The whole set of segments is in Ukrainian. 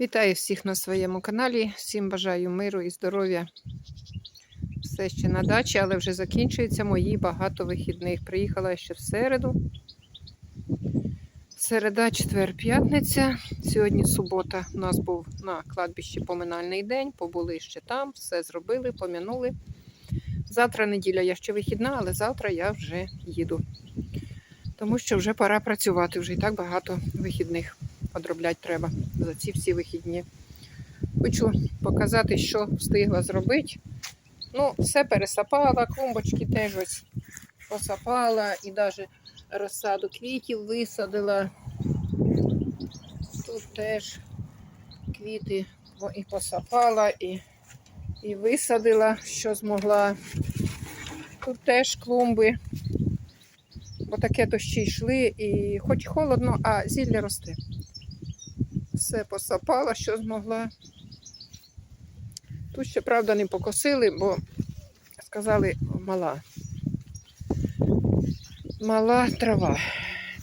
Вітаю всіх на своєму каналі. Всім бажаю миру і здоров'я. Все ще на дачі, але вже закінчується мої багато вихідних. Приїхала ще в середу. Середа, четвер, п'ятниця. Сьогодні субота. У нас був на кладбищі поминальний день. Побули ще там, все зробили, пом'янули. Завтра неділя я ще вихідна, але завтра я вже їду. Тому що вже пора працювати, вже і так багато вихідних одробляти треба за ці всі вихідні. Хочу показати, що встигла зробити. Ну, все пересапала, клумбочки теж ось посапала і навіть розсаду квітів висадила. Тут теж квіти і посапала, і, і висадила, що змогла. Тут теж клумби, бо таке дощі йшли, і хоч холодно, а зілля росте. Все посапала, що змогла. Тут ще, правда, не покосили, бо сказали мала. Мала трава.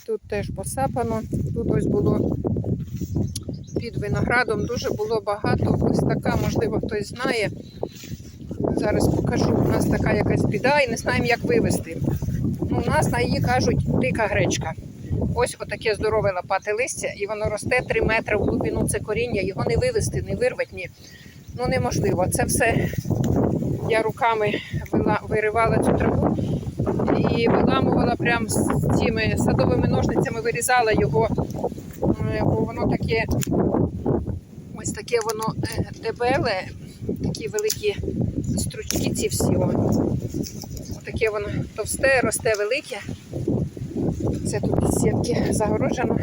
Тут теж посапано. Тут ось було під виноградом дуже було багато. Ось така, можливо, хтось знає. Зараз покажу. У нас така якась біда і не знаємо, як вивезти. Ну, у нас на її кажуть дика гречка. Ось отаке здорове лопате листя, і воно росте 3 метри в глибину. Це коріння, його не вивезти, не вирвати ні. Ну неможливо. Це все я руками виривала цю траву і виламувала прямо з цими садовими ножницями, вирізала його, е, бо воно таке, ось таке воно е, дебеле, такі великі стручки ці всі. О. Таке воно товсте, росте велике. Це тут сітки загороджено.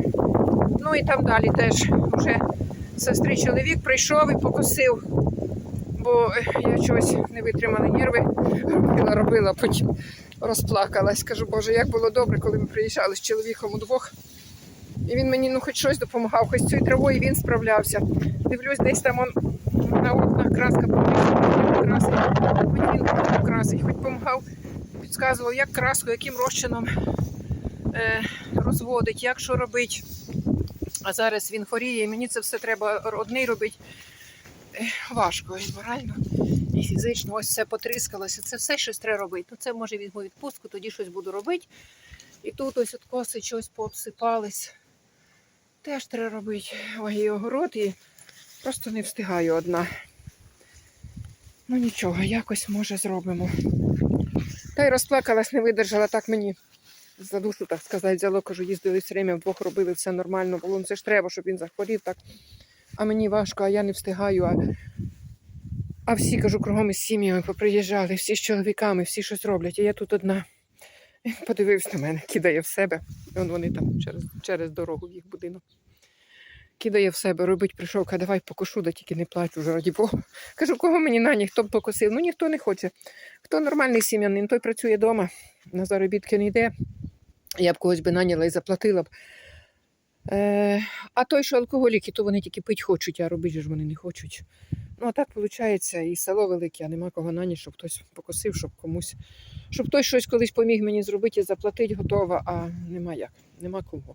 Ну і там далі теж вже сестри чоловік прийшов і покосив, бо я чогось не витримала нерви, робила, робила, потім розплакалась. Кажу, Боже, як було добре, коли ми приїжджали з чоловіком удвох. І він мені ну хоч щось допомагав, хоч цією травою він справлявся. Дивлюсь, десь там он на окнах краска красить, хоч він красить, хоч допомагав, підказував, як краску, яким розчином розводить, як що робить. А зараз він хворіє, і мені це все треба одний робити. Е, Важко і морально, і фізично. Ось все потріскалося. Це все щось треба робити. Ну, це може візьму відпустку, тоді щось буду робити. І тут ось от коси щось пообсипались. Теж треба робити. Ой, і огород, і просто не встигаю одна. Ну нічого, якось може зробимо. Та й розплакалась, не видержала, так мені за душу, так сказати, взяло, кажу, їздили все время, вдвох робили, все нормально було. Ну, Це ж треба, щоб він захворів так. А мені важко, а я не встигаю. А, а всі, кажу, кругом із сім'ями поприїжджали, всі з чоловіками, всі щось роблять, а я тут одна. Він подивився на мене, кидає в себе. І он вони там через, через дорогу в їх будинок. Кидає в себе, робить, прийшов, каже, давай покошу, да тільки не плачу вже, раді Бога. Кажу, кого мені на ніхто б покосив? Ну ніхто не хоче. Хто нормальний сім'янин, той працює вдома, на заробітки не йде. Я б когось би наняла і заплатила б. Е, а той, що алкоголіки, то вони тільки пить хочуть, а робити ж вони не хочуть. Ну, а так виходить, і село велике, а нема кого нані, щоб хтось покосив, щоб комусь, щоб хтось щось колись поміг мені зробити і заплатити готово, а нема як, нема кого.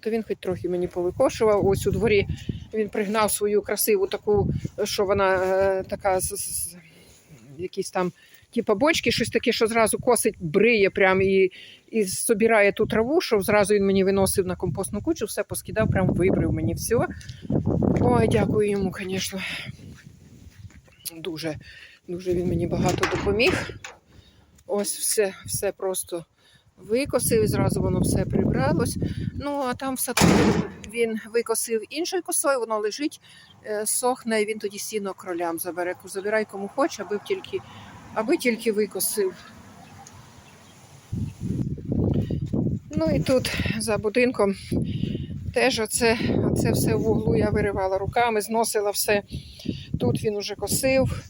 То він хоч трохи мені повикошував. Ось у дворі він пригнав свою красиву таку, що вона е, така з, якісь там типу, бочки, щось таке, що зразу косить, бриє прям і, і собирає ту траву, що зразу він мені виносив на компостну кучу, все поскидав, прям вибрив мені все. Ой, дякую йому, звісно. Дуже, дуже він мені багато допоміг. Ось все, все просто викосив, і зразу воно все прибралось. Ну, а там в садку він викосив іншою косою, воно лежить, е, сохне, і він тоді сіно кролям забере. Забирай кому хоче, аби тільки, аби тільки викосив. Ну і тут за будинком теж оце, оце все в углу я виривала руками, зносила все. Тут він уже косив.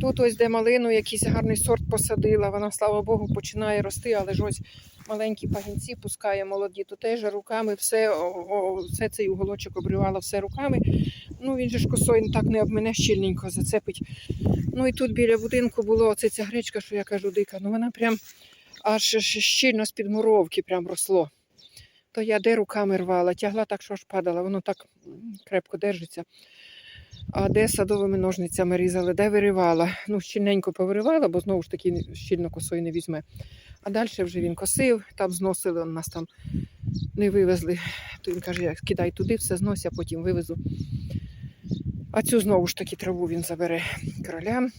Тут ось де малину, якийсь гарний сорт посадила. Вона, слава Богу, починає рости, але ж ось маленькі пагінці пускає молоді, то теж руками все, о, о, все цей уголочок обривала все руками. Ну він же ж косою так не об мене щільненько зацепить. Ну і тут біля будинку було оце ця гречка, що я кажу, дика. Ну вона прям аж щільно з-під муровки прям росло. то я де руками рвала, тягла так, що аж падала, воно так крепко держиться. А де садовими ножницями різали, де виривала. Ну, щільненько повиривала, бо знову ж таки щільно косою не візьме. А далі вже він косив, там зносили, нас там не вивезли. То він каже, як кидай туди, все знось, а потім вивезу. А цю знову ж таки траву він забере кролям.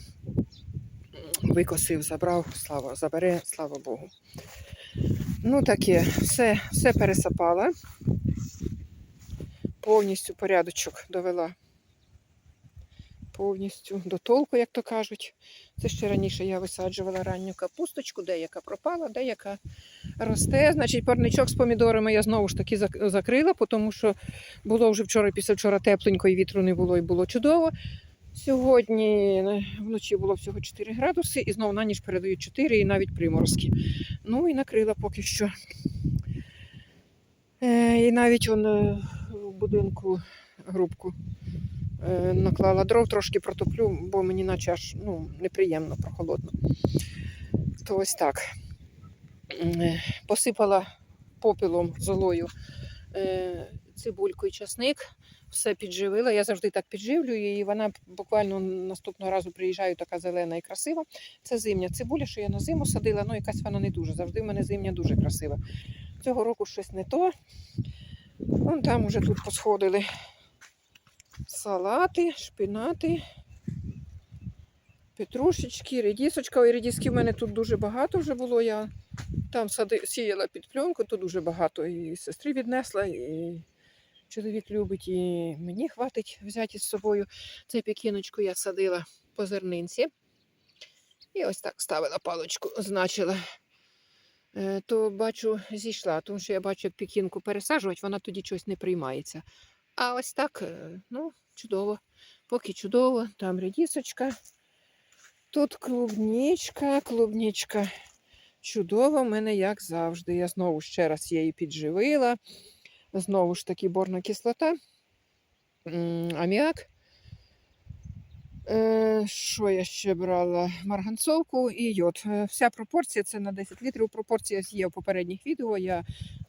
Викосив, забрав, слава, забере, слава Богу. Ну, таке, все, все пересапала. Повністю порядочок довела. Повністю до толку, як то кажуть. Це ще раніше я висаджувала ранню капусточку, деяка пропала, деяка росте. Значить, парничок з помідорами я знову ж таки закрила, тому що було вже вчора, після вчора тепленько, і вітру не було, і було чудово. Сьогодні е, вночі було всього 4 градуси, і знову на ніч передають 4 і навіть приморозки. Ну і накрила поки що. Е, і навіть он е, в будинку грубку наклала дров, трошки протоплю, бо мені наче аж ну, неприємно, прохолодно. То ось так. Е, Посипала попілом золою е, цибульку і часник, все підживила. Я завжди так підживлюю, і вона буквально наступного разу приїжджаю така зелена і красива. Це зимня цибуля, що я на зиму садила, ну якась вона не дуже. Завжди в мене зимня дуже красива. Цього року щось не то. Вон там уже тут посходили салати, шпинати, петрушечки, редісочка. Ой, редіски в мене тут дуже багато вже було. Я там сади, сіяла під пленку, то дуже багато. І сестрі віднесла, і чоловік любить, і мені хватить взяти з собою. Це пікіночку я садила по зернинці. І ось так ставила паличку, значила. Е, То бачу, зійшла, тому що я бачу, як пікінку пересаджувати, вона тоді щось не приймається. А ось так, е, ну, чудово. Поки чудово, там рядісочка. Тут клубничка, клубничка. Чудово в мене, як завжди. Я знову ще раз її підживила. Знову ж таки борна кислота, аміак. Е, Що я ще брала? Марганцовку і йод. Е, Вся пропорція це на 10 літрів. Пропорція є в попередніх відео. Я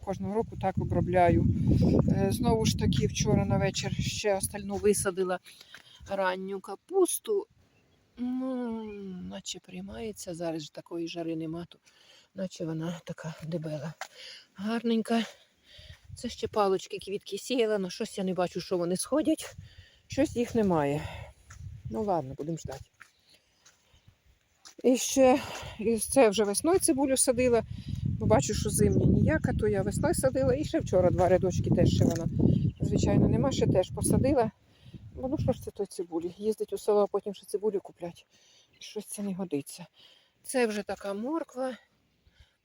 кожного року так обробляю. Е, Знову ж таки, вчора на вечір ще остальну висадила ранню капусту. Ну, наче приймається, зараз такої жари нема, наче вона така дебела. Гарненька. Це ще палочки квітки сіяла, але щось я не бачу, що вони сходять. Щось їх немає. Ну ладно, будемо ждати. І ще і це вже весною цибулю садила. Бо бачу, що зимня ніяка, то я весною садила. І ще вчора два рядочки теж ще вона. Звичайно, нема, ще теж посадила. Бо ну що ж це той цибулі? Їздить у село, а потім ще цибулю куплять. Щось це не годиться. Це вже така морква.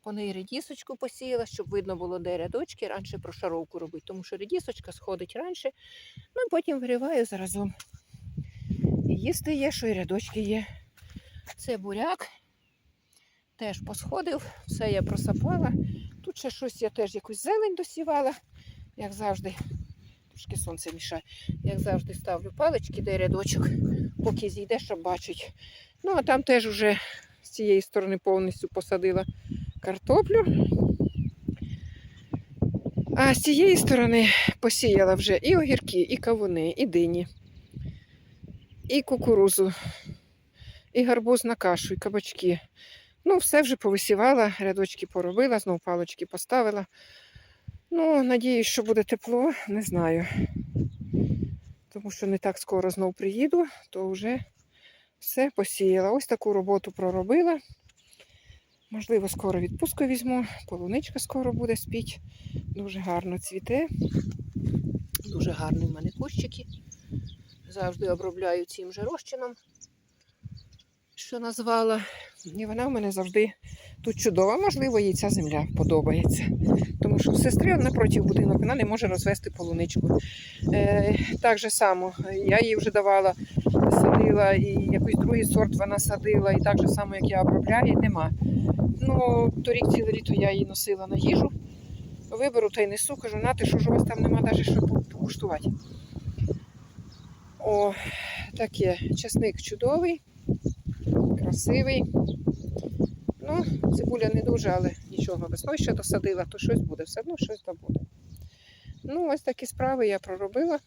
По неї редісочку посіяла, щоб видно було, де рядочки. Раніше прошаровку робити, тому що редісочка сходить раніше, ну і потім вириваю заразом. Їсти є, що і рядочки є. Це буряк. Теж посходив, все я просапала. Тут ще щось я теж якусь зелень досівала, як завжди. Трошки сонце мішає. Як завжди ставлю палички, де рядочок, поки зійде, щоб бачить. Ну, а там теж вже з цієї сторони повністю посадила картоплю. А з цієї сторони посіяла вже і огірки, і кавуни, і дині, і кукурузу, і гарбуз на кашу, і кабачки. Ну, все вже повисівала, рядочки поробила, знову палички поставила. Ну, надіюсь, що буде тепло, не знаю. Тому що не так скоро знов приїду, то вже все посіяла. Ось таку роботу проробила. Можливо, скоро відпустку візьму. Полуничка скоро буде спіть. Дуже гарно цвіте. Дуже гарні в мене кущики. Завжди обробляю цим же розчином, що назвала. І вона в мене завжди тут чудова. Можливо, їй ця земля подобається. Тому що сестри напроти будинок вона не може розвести полуничку. Е, так же само, я їй вже давала, садила, і якийсь другий сорт вона садила, і так же само, як я обробляю, нема. Ну, торік ціле літо я її носила на їжу. Виберу та й несу, кажу, нати, що ж у вас там нема навіть що покуштувати. О, таке, часник чудовий, красивий. Ну, цибуля не дуже, але нічого. Весною ще досадила, то щось буде, все одно щось то буде. Ну, ось такі справи я проробила.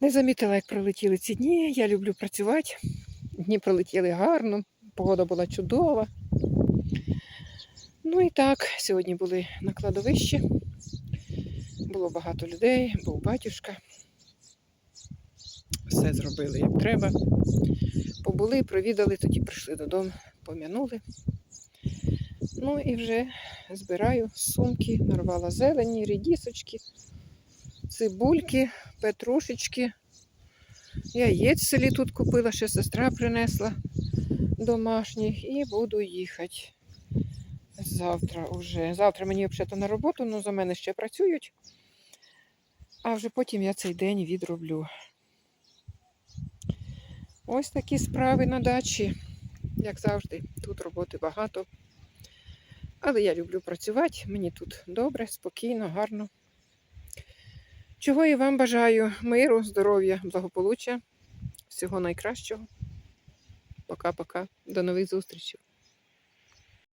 Не замітила, як пролетіли ці дні. Я люблю працювати. Дні пролетіли гарно, погода була чудова. Ну і так, сьогодні були на кладовищі. Було багато людей, був батюшка. Все зробили як треба. Побули, провідали, тоді прийшли додому, пом'янули. Ну і вже збираю сумки, нарвала зелені, рідісочки, цибульки, петрушечки. Яєць селі тут купила, ще сестра принесла домашніх і буду їхати. Завтра уже. Завтра мені взагалі на роботу, але за мене ще працюють. А вже потім я цей день відроблю. Ось такі справи на дачі. Як завжди, тут роботи багато. Але я люблю працювати, мені тут добре, спокійно, гарно. Чого і вам бажаю миру, здоров'я, благополуччя, всього найкращого. Пока-пока. До нових зустрічей.